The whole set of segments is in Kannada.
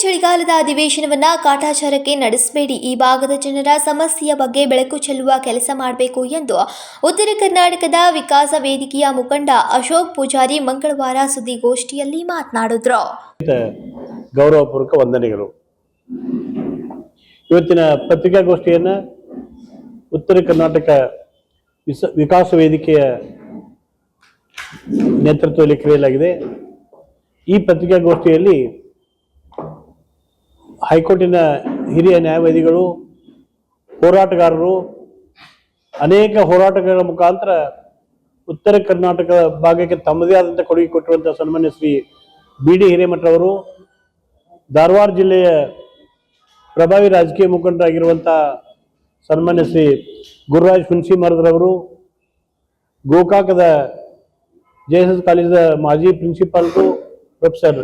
ಚಳಿಗಾಲದ ಅಧಿವೇಶನವನ್ನ ಕಾಟಾಚಾರಕ್ಕೆ ನಡೆಸಬೇಡಿ. ಈ ಭಾಗದ ಜನರ ಸಮಸ್ಯೆಯ ಬಗ್ಗೆ ಬೆಳಕು ಚೆಲ್ಲುವ ಕೆಲಸ ಮಾಡಬೇಕು ಎಂದು ಉತ್ತರ ಕರ್ನಾಟಕದ ವಿಕಾಸ ವೇದಿಕೆಯ ಮುಖಂಡ ಅಶೋಕ್ ಪೂಜಾರಿ ಮಂಗಳವಾರ ಸುದ್ದಿಗೋಷ್ಠಿಯಲ್ಲಿ ಮಾತನಾಡಿದ್ರು. ಗೌರವಪೂರ್ವಕ ವಂದನೆಗಳು. ಇವತ್ತಿನ ಪತ್ರಿಕಾಗೋಷ್ಠಿಯನ್ನು ಉತ್ತರ ಕರ್ನಾಟಕ ವಿಕಾಸ ವೇದಿಕೆಯ ನೇತೃತ್ವದಲ್ಲಿ ಕರೆಯಲಾಗಿದೆ. ಈ ಪತ್ರಿಕಾಗೋಷ್ಠಿಯಲ್ಲಿ ಹೈಕೋರ್ಟಿನ ಹಿರಿಯ ನ್ಯಾಯವಾದಿಗಳು, ಹೋರಾಟಗಾರರು, ಅನೇಕ ಹೋರಾಟಗಳ ಮುಖಾಂತರ ಉತ್ತರ ಕರ್ನಾಟಕ ಭಾಗಕ್ಕೆ ತಮ್ಮದೇ ಆದಂಥ ಕೊಡುಗೆ ಕೊಟ್ಟಿರುವಂಥ ಸನ್ಮಾನ್ಯ ಶ್ರೀ ಬಿ ಡಿ ಹಿರೇಮಠರವರು ಧಾರವಾಡ ಜಿಲ್ಲೆಯ ಪ್ರಭಾವಿ ರಾಜಕೀಯ ಮುಖಂಡರಾಗಿರುವಂಥ ಸನ್ಮಾನ್ಯ ಶ್ರೀ ಗುರುರಾಜ್ ಹುಣಸಿ ಮರದ್ರವರು ಗೋಕಾಕದ ಜೆ ಎಸ್ ಎಸ್ ಕಾಲೇಜದ ಮಾಜಿ ಪ್ರಿನ್ಸಿಪಾಲ್ರು ಪ್ರೊಫೆಸರ್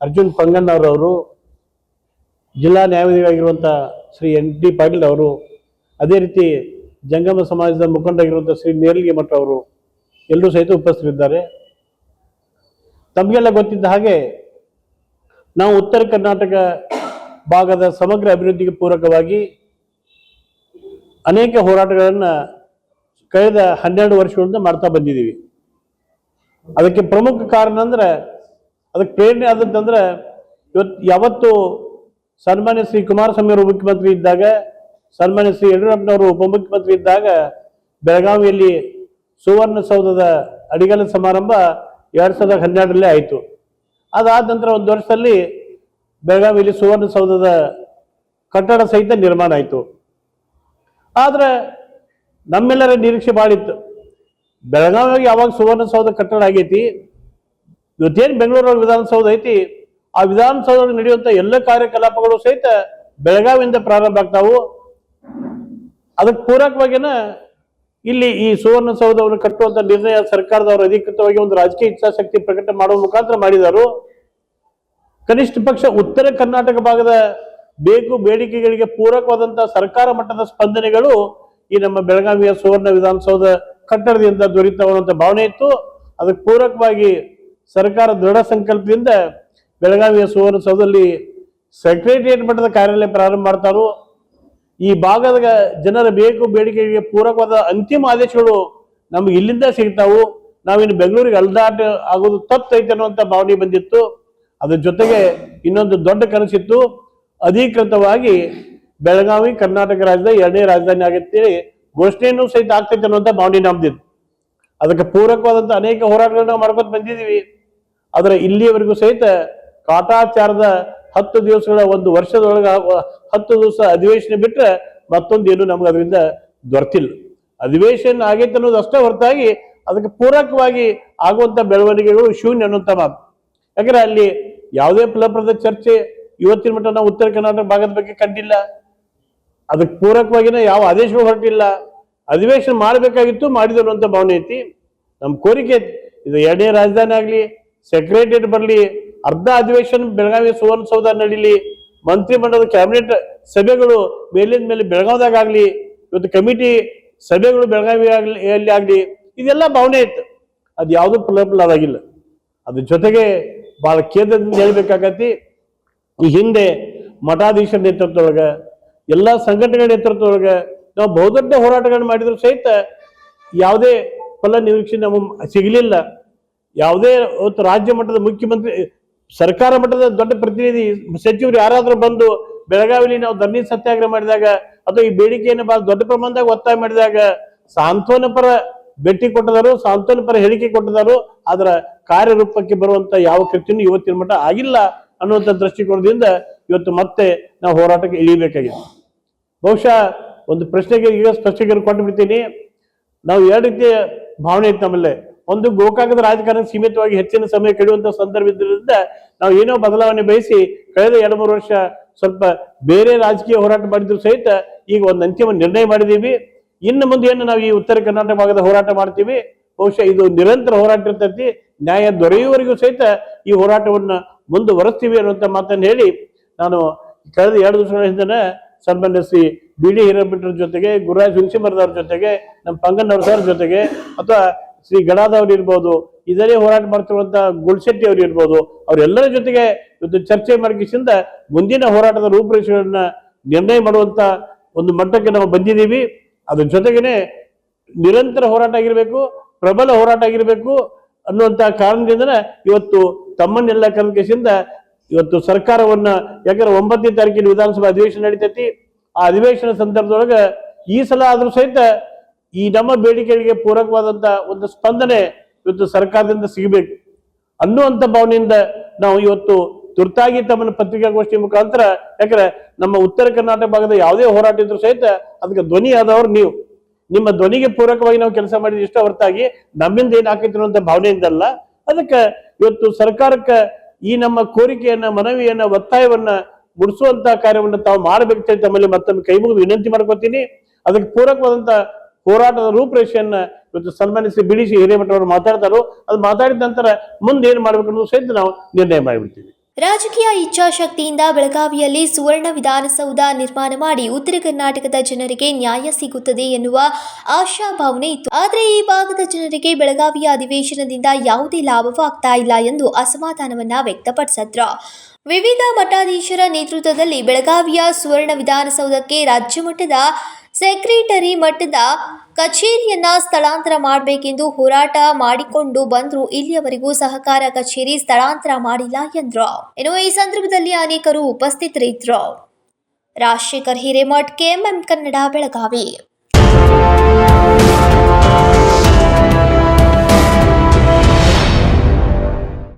ಅರ್ಜುನ್ ಪಂಗಣ್ಣವರವರು ಜಿಲ್ಲಾ ನ್ಯಾಯಾಧಿಗಳಾಗಿರುವಂಥ ಶ್ರೀ ಎನ್ ಡಿ ಪಾಟೀಲ್ ಅವರು, ಅದೇ ರೀತಿ ಜಂಗಮ ಸಮಾಜದ ಮುಖಂಡರಾಗಿರುವಂಥ ಶ್ರೀ ನೇರ್ಲಿಗೆ ಮಠ ಅವರು ಎಲ್ಲರೂ ಸಹಿತ ಉಪಸ್ಥಿತರಿದ್ದಾರೆ. ತಮಗೆಲ್ಲ ಗೊತ್ತಿದ್ದ ಹಾಗೆ ನಾವು ಉತ್ತರ ಕರ್ನಾಟಕ ಭಾಗದ ಸಮಗ್ರ ಅಭಿವೃದ್ಧಿಗೆ ಪೂರಕವಾಗಿ ಅನೇಕ ಹೋರಾಟಗಳನ್ನು ಕಳೆದ ಹನ್ನೆರಡು ವರ್ಷಗಳಿಂದ ಮಾಡ್ತಾ ಬಂದಿದ್ದೀವಿ. ಅದಕ್ಕೆ ಪ್ರಮುಖ ಕಾರಣ ಅಂದರೆ, ಅದಕ್ಕೆ ಪ್ರೇರಣೆ ಆದದ್ದಂದ್ರೆ ಇವತ್ತು ಯಾವತ್ತು ಸನ್ಮಾನ್ಯ ಶ್ರೀ ಕುಮಾರಸ್ವಾಮಿ ಅವರು ಮುಖ್ಯಮಂತ್ರಿ ಇದ್ದಾಗ, ಸನ್ಮಾನ್ಯ ಶ್ರೀ ಯಡಿಯೂರಪ್ಪನವರು ಉಪಮುಖ್ಯಮಂತ್ರಿ ಇದ್ದಾಗ, ಬೆಳಗಾವಿಯಲ್ಲಿ ಸುವರ್ಣಸೌಧದ ಅಡಿಗಲ ಸಮಾರಂಭ ಎರಡು ಸಾವಿರದ ಹನ್ನೆರಡರಲ್ಲೇ ಆಯಿತು. ಅದಾದ ನಂತರ ಒಂದು ವರ್ಷದಲ್ಲಿ ಬೆಳಗಾವಿಯಲ್ಲಿ ಸುವರ್ಣಸೌಧದ ಕಟ್ಟಡ ಸಹಿತ ನಿರ್ಮಾಣ ಆಯಿತು. ಆದರೆ ನಮ್ಮೆಲ್ಲರ ನಿರೀಕ್ಷೆ ಮಾಡಿತ್ತು ಬೆಳಗಾವಿಯಾಗಿ ಯಾವಾಗ ಸುವರ್ಣಸೌಧ ಕಟ್ಟಡ ಆಗೈತಿ? ಇವತ್ತೇನು ಬೆಂಗಳೂರು ವಿಧಾನಸೌಧ ಐತಿ? ಆ ವಿಧಾನಸೌಧದಲ್ಲಿ ನಡೆಯುವಂತ ಎಲ್ಲ ಕಾರ್ಯಕಲಾಪಗಳು ಸಹಿತ ಬೆಳಗಾವಿಯಿಂದ ಪ್ರಾರಂಭ ಆಗ್ತಾವು. ಅದಕ್ಕೆ ಪೂರಕವಾಗಿನ ಇಲ್ಲಿ ಈ ಸುವರ್ಣಸೌಧವನ್ನು ಕಟ್ಟುವಂತ ನಿರ್ಣಯ ಸರ್ಕಾರದವರು ಅಧಿಕೃತವಾಗಿ ಒಂದು ರಾಜಕೀಯ ಇಚ್ಛಾಶಕ್ತಿ ಪ್ರಕಟ ಮಾಡುವ ಮುಖಾಂತರ ಮಾಡಿದರು. ಕನಿಷ್ಠ ಪಕ್ಷ ಉತ್ತರ ಕರ್ನಾಟಕ ಭಾಗದ ಬೇಕು ಬೇಡಿಕೆಗಳಿಗೆ ಪೂರಕವಾದಂತಹ ಸರ್ಕಾರ ಮಟ್ಟದ ಸ್ಪಂದನೆಗಳು ಈ ನಮ್ಮ ಬೆಳಗಾವಿಯ ಸುವರ್ಣ ವಿಧಾನಸೌಧ ಕಟ್ಟಡದಿಂದ ದೊರೀತಾವಂತ ಭಾವನೆ ಇತ್ತು. ಅದಕ್ಕೆ ಪೂರಕವಾಗಿ ಸರ್ಕಾರ ದೃಢ ಸಂಕಲ್ಪದಿಂದ ಬೆಳಗಾವಿಯ ಸುವರ್ಣಸೌಧದಲ್ಲಿ ಸೆಕ್ರೆಟರಿಯೇಟ್ ಮಟ್ಟದ ಕಾರ್ಯಾಲಯ ಪ್ರಾರಂಭ ಮಾಡ್ತಾರೋ, ಈ ಭಾಗದ ಜನರ ಬೇಕು ಬೇಡಿಕೆಗೆ ಪೂರಕವಾದ ಅಂತಿಮ ಆದೇಶಗಳು ನಮ್ಗೆ ಇಲ್ಲಿಂದ ಸಿಗ್ತಾವು. ನಾವಿನ್ನು ಬೆಂಗಳೂರಿಗೆ ಅಲ್ದಾಟ ಆಗೋದು ತಪ್ಪೈತೆ ಅನ್ನುವಂಥ ಭಾವನೆ ಬಂದಿತ್ತು. ಅದ್ರ ಜೊತೆಗೆ ಇನ್ನೊಂದು ದೊಡ್ಡ ಕನಸಿತ್ತು. ಅಧಿಕೃತವಾಗಿ ಬೆಳಗಾವಿ, ಕರ್ನಾಟಕ ರಾಜ್ಯದ ಎರಡನೇ ರಾಜಧಾನಿ ಆಗುತ್ತೆ ಘೋಷಣೆಯನ್ನು ಸಹಿತ ಆಗ್ತೈತೆ ಅನ್ನುವಂಥ ಭಾವನೆ ನಮ್ದಿತ್ತು. ಅದಕ್ಕೆ ಪೂರಕವಾದಂಥ ಅನೇಕ ಹೋರಾಟಗಳನ್ನ ನಾವು ಮಾಡ್ಕೊತ ಬಂದಿದ್ದೀವಿ. ಆದರೆ ಇಲ್ಲಿಯವರೆಗೂ ಸಹಿತ ಕಾಟಾಚಾರದ ಹತ್ತು ದಿವಸಗಳ ಒಂದು ವರ್ಷದೊಳಗ ಹತ್ತು ದಿವಸ ಅಧಿವೇಶನ ಬಿಟ್ರೆ ಮತ್ತೊಂದೇನು ನಮ್ಗೆ ಅದರಿಂದ ದೊರೆತಿಲ್ಲ. ಅಧಿವೇಶನ ಆಗೈತೆ ಅನ್ನೋದು ಅಷ್ಟೇ ಹೊರತಾಗಿ ಅದಕ್ಕೆ ಪೂರಕವಾಗಿ ಆಗುವಂತ ಬೆಳವಣಿಗೆಗಳು ಶೂನ್ಯ ಅನ್ನುವಂಥ ಮಾತು. ಯಾಕಂದ್ರೆ ಅಲ್ಲಿ ಯಾವುದೇ ಫಲಪ್ರದ ಚರ್ಚೆ ಇವತ್ತಿನ ಮಟ್ಟ ನಾವು ಉತ್ತರ ಕರ್ನಾಟಕ ಭಾಗದ ಬಗ್ಗೆ ಕಂಡಿಲ್ಲ. ಅದಕ್ಕೆ ಪೂರಕವಾಗಿನ ಯಾವ ಆದೇಶಗಳು ಹೊರಟಿಲ್ಲ. ಅಧಿವೇಶನ ಮಾಡಬೇಕಾಗಿತ್ತು, ಮಾಡಿದ್ರು ಅನ್ನುವಂಥ ಭಾವನೆ ಐತಿ. ನಮ್ಮ ಕೋರಿಕೆ ಐತಿ. ಇದು ಎರಡನೇ ರಾಜಧಾನಿ ಆಗಲಿ ಸೆಕ್ರೆಟರಿಯೇಟ್ ಬರಲಿ ಅರ್ಧ ಅಧಿವೇಶನ ಬೆಳಗಾವಿ ಸುವರ್ಣಸೌಧ ನಡೀಲಿ ಮಂತ್ರಿಮಂಡಲದ ಕ್ಯಾಬಿನೆಟ್ ಸಭೆಗಳು ಮೇಲಿನ ಮೇಲೆ ಬೆಳಗಾವ್ದಾಗ ಇವತ್ತು ಕಮಿಟಿ ಸಭೆಗಳು ಬೆಳಗಾವಿ ಆಗಲಿ ಆಗಲಿ ಇದೆಲ್ಲ ಭಾವನೆ ಇತ್ತು. ಅದು ಯಾವುದು ಫಲಫಲವಾಗಿಲ್ಲ ಅದ್ರ ಜೊತೆಗೆ ಬಹಳ ಕೇಂದ್ರದಿಂದ ಹೇಳ್ಬೇಕಾಗತಿ, ಈ ಹಿಂದೆ ಮಠಾಧೀಶರ ನೇತೃತ್ವದೊಳಗ, ಎಲ್ಲ ಸಂಘಟನೆಗಳ ನೇತೃತ್ವದೊಳಗ ನಾವು ಬಹುದೊಡ್ಡ ಹೋರಾಟಗಳನ್ನು ಮಾಡಿದ್ರು ಸಹಿತ ಯಾವುದೇ ಫಲ ನಿರೀಕ್ಷೆ ನಮ್ಮ ಸಿಗಲಿಲ್ಲ. ಯಾವುದೇ ರಾಜ್ಯ ಮಟ್ಟದ ಮುಖ್ಯಮಂತ್ರಿ ಸರ್ಕಾರ ಮಟ್ಟದ ದೊಡ್ಡ ಪ್ರತಿನಿಧಿ ಸಚಿವರು ಯಾರಾದರೂ ಬಂದು ಬೆಳಗಾವಿಲಿ ನಾವು ಧರಣಿ ಸತ್ಯಾಗ್ರಹ ಮಾಡಿದಾಗ ಅಥವಾ ಈ ಬೇಡಿಕೆಯನ್ನು ಬಹಳ ದೊಡ್ಡ ಪ್ರಮಾಣದಾಗ ಒತ್ತಾಯ ಮಾಡಿದಾಗ ಸಾಂತ್ವನ ಪರ ಭೇಟಿ ಕೊಟ್ಟದಾರು, ಸಾಂತ್ವನ ಪರ ಹೇಳಿಕೆ ಕೊಟ್ಟದಾರು, ಅದರ ಕಾರ್ಯರೂಪಕ್ಕೆ ಬರುವಂತ ಯಾವ ಕೃತ್ಯನೂ ಇವತ್ತಿನ ಮಟ್ಟ ಆಗಿಲ್ಲ ಅನ್ನುವಂಥ ದೃಷ್ಟಿಕೋನದಿಂದ ಇವತ್ತು ಮತ್ತೆ ನಾವು ಹೋರಾಟಕ್ಕೆ ಇಳಿಬೇಕಾಗಿದೆ. ಬಹುಶಃ ಒಂದು ಪ್ರಶ್ನೆಗೆ ಈಗ ಸ್ಪಷ್ಟೀಕರಣ ಕೊಟ್ಟು ಬಿಡ್ತೀನಿ ನಾವು ಎರಡು ರೀತಿಯ ಭಾವನೆ ಇತ್ತು ನಮ್ಮಲ್ಲೇ. ಒಂದು ಗೋಕಾಕದ ರಾಜಕಾರಣ ಸೀಮಿತವಾಗಿ ಹೆಚ್ಚಿನ ಸಮಯ ಕಳೆಯುವಂತ ಸಂದರ್ಭ ಇದ್ದರಿಂದ ನಾವು ಏನೋ ಬದಲಾವಣೆ ಬಯಸಿ ಕಳೆದ ಎರಡು ಮೂರು ವರ್ಷ ಸ್ವಲ್ಪ ಬೇರೆ ರಾಜಕೀಯ ಹೋರಾಟ ಮಾಡಿದ್ರು ಸಹಿತ ಈಗ ಒಂದು ಅಂತಿಮ ನಿರ್ಣಯ ಮಾಡಿದೀವಿ ಇನ್ನು ಮುಂದೆ ನಾವು ಈ ಉತ್ತರ ಕರ್ನಾಟಕ ಭಾಗದ ಹೋರಾಟ ಮಾಡ್ತೀವಿ. ಬಹುಶಃ ಇದು ನಿರಂತರ ಹೋರಾಟ ಇರ್ತೈತಿ. ನ್ಯಾಯ ದೊರೆಯುವವರೆಗೂ ಸಹಿತ ಈ ಹೋರಾಟವನ್ನು ಮುಂದುವರೆಸ್ತೀವಿ ಅನ್ನುವಂಥ ಮಾತನ್ನು ಹೇಳಿ ನಾನು ಕಳೆದ ಎರಡು ದಿವಸಗಳ ಹಿಂದೆ ಸನ್ಮಾನ್ಯ ಶ್ರೀ ಬಿ ಡಿ ಜೊತೆಗೆ ಗುರುರಾಜ್ ಹುಣಸಿಮರದವ್ರ ಜೊತೆಗೆ ನಮ್ಮ ಪಂಗಣ್ಣವ್ರ ಸರ್ ಜೊತೆಗೆ ಅಥವಾ ಶ್ರೀ ಗಡಾದವರು ಇರ್ಬೋದು, ಇದರಲ್ಲಿ ಹೋರಾಟ ಮಾಡ್ತಿರುವಂತ ಗುಳ್ಶೆಟ್ಟಿ ಅವರು ಇರ್ಬೋದು, ಅವರೆಲ್ಲರ ಜೊತೆಗೆ ಇವತ್ತು ಚರ್ಚೆ ಮಾಡಿಸಿಂದ ಮುಂದಿನ ಹೋರಾಟದ ರೂಪುರೇಷೆಗಳನ್ನ ನಿರ್ಣಯ ಮಾಡುವಂತ ಒಂದು ಮಟ್ಟಕ್ಕೆ ನಾವು ಬಂದಿದ್ದೀವಿ. ಅದ್ರ ಜೊತೆಗೇನೆ ನಿರಂತರ ಹೋರಾಟ ಆಗಿರ್ಬೇಕು, ಪ್ರಬಲ ಹೋರಾಟ ಆಗಿರ್ಬೇಕು ಅನ್ನುವಂತ ಕಾರಣದಿಂದನೇ ಇವತ್ತು ತಮ್ಮನ್ನೆಲ್ಲ ಕಲ್ಕೇಶಿಂದ ಇವತ್ತು ಸರ್ಕಾರವನ್ನ, ಯಾಕಂದ್ರೆ ಒಂಬತ್ತನೇ ತಾರೀಕಿನ ವಿಧಾನಸಭಾ ಅಧಿವೇಶನ ನಡೀತೈತಿ. ಆ ಅಧಿವೇಶನ ಸಂದರ್ಭದೊಳಗೆ ಈ ಸಲ ಆದ್ರೂ ಸಹಿತ ಈ ನಮ್ಮ ಬೇಡಿಕೆಗಳಿಗೆ ಪೂರಕವಾದಂತ ಒಂದು ಸ್ಪಂದನೆ ಇವತ್ತು ಸರ್ಕಾರದಿಂದ ಸಿಗಬೇಕು. ಅನ್ನುವಂಥ ಭಾವನೆಯಿಂದ ನಾವು ಇವತ್ತು ತುರ್ತಾಗಿ ತಮ್ಮನ್ನು ಪತ್ರಿಕಾಗೋಷ್ಠಿ ಮುಖಾಂತರ, ಯಾಕಂದ್ರೆ ನಮ್ಮ ಉತ್ತರ ಕರ್ನಾಟಕ ಭಾಗದ ಯಾವುದೇ ಹೋರಾಟ ಇದ್ರೂ ಸಹಿತ ಅದಕ್ಕೆ ಧ್ವನಿ ಆದವರು ನೀವು. ನಿಮ್ಮ ಧ್ವನಿಗೆ ಪೂರಕವಾಗಿ ನಾವು ಕೆಲಸ ಮಾಡಿದ ಇಷ್ಟ ಹೊರತಾಗಿ ನಮ್ಮಿಂದ ಏನ್ ಆಕೈತಿ ಅನ್ನುವಂಥ ಭಾವನೆಯಿಂದಲ್ಲ ಅದಕ್ಕೆ ಇವತ್ತು ಸರ್ಕಾರಕ್ಕೆ ಈ ನಮ್ಮ ಕೋರಿಕೆಯನ್ನ, ಮನವಿಯನ್ನ, ಒತ್ತಾಯವನ್ನ ಮುಡಿಸುವಂತ ಕಾರ್ಯವನ್ನು ತಾವು ಮಾಡಬೇಕು ತಮ್ಮಲ್ಲಿ ಮತ್ತೊಮ್ಮೆ ಕೈ ಮುಗಿದು ವಿನಂತಿ ಮಾಡ್ಕೊತೀನಿ. ಅದಕ್ಕೆ ಪೂರಕವಾದಂತ ಹೋರಾಟದ ರೂಪರೇಷೆಯನ್ನ ಇವತ್ತು ಸನ್ಮಾನಿಸಿ ಬಿಡಿಸಿ ಹಿರೇಮಠವರು ಮಾತಾಡ್ತಾರೋ, ಅದು ಮಾತಾಡಿದ ನಂತರ ಮುಂದೆ ಏನ್ ಮಾಡ್ಬೇಕು ಅನ್ನೋದು ಸಹಿತ ನಾವು ನಿರ್ಣಯ ಮಾಡಿಬಿಡ್ತೀವಿ. ರಾಜಕೀಯ ಇಚ್ಛಾಶಕ್ತಿಯಿಂದ ಬೆಳಗಾವಿಯಲ್ಲಿ ಸುವರ್ಣ ವಿಧಾನಸೌಧ ನಿರ್ಮಾಣ ಮಾಡಿ ಉತ್ತರ ಕರ್ನಾಟಕದ ಜನರಿಗೆ ನ್ಯಾಯ ಸಿಗುತ್ತದೆ ಎನ್ನುವ ಆಶಾಭಾವನೆ ಇತ್ತು. ಆದರೆ ಈ ಭಾಗದ ಜನರಿಗೆ ಬೆಳಗಾವಿಯ ಅಧಿವೇಶನದಿಂದ ಯಾವುದೇ ಲಾಭವಾಗ್ತಾ ಇಲ್ಲ ಎಂದು ಅಸಮಾಧಾನವನ್ನ ವ್ಯಕ್ತಪಡಿಸಿದ್ರು. ವಿವಿಧ ಮಠಾಧೀಶರ ನೇತೃತ್ವದಲ್ಲಿ ಬೆಳಗಾವಿಯ ಸುವರ್ಣ ವಿಧಾನಸೌಧಕ್ಕೆ ರಾಜ್ಯ ಮಟ್ಟದ ಸೆಕ್ರೆಟರಿ ಮಟ್ಟದ ಕಚೇರಿಯನ್ನ ಸ್ಥಳಾಂತರ ಮಾಡಬೇಕೆಂದು ಹೋರಾಟ ಮಾಡಿಕೊಂಡು ಬಂದ್ರು. ಇಲ್ಲಿಯವರೆಗೂ ಸಹಕಾರ ಕಚೇರಿ ಸ್ಥಳಾಂತರ ಮಾಡಿಲ್ಲ ಎಂದ್ರು. ಇನ್ನು ಈ ಸಂದರ್ಭದಲ್ಲಿ ಅನೇಕರು ಉಪಸ್ಥಿತರಿದ್ರು. ರಾಜಶೇಖರ್ ಹಿರೇಮಠ್, ಕೆಎಂಎಂ ಕನ್ನಡ, ಬೆಳಗಾವಿ.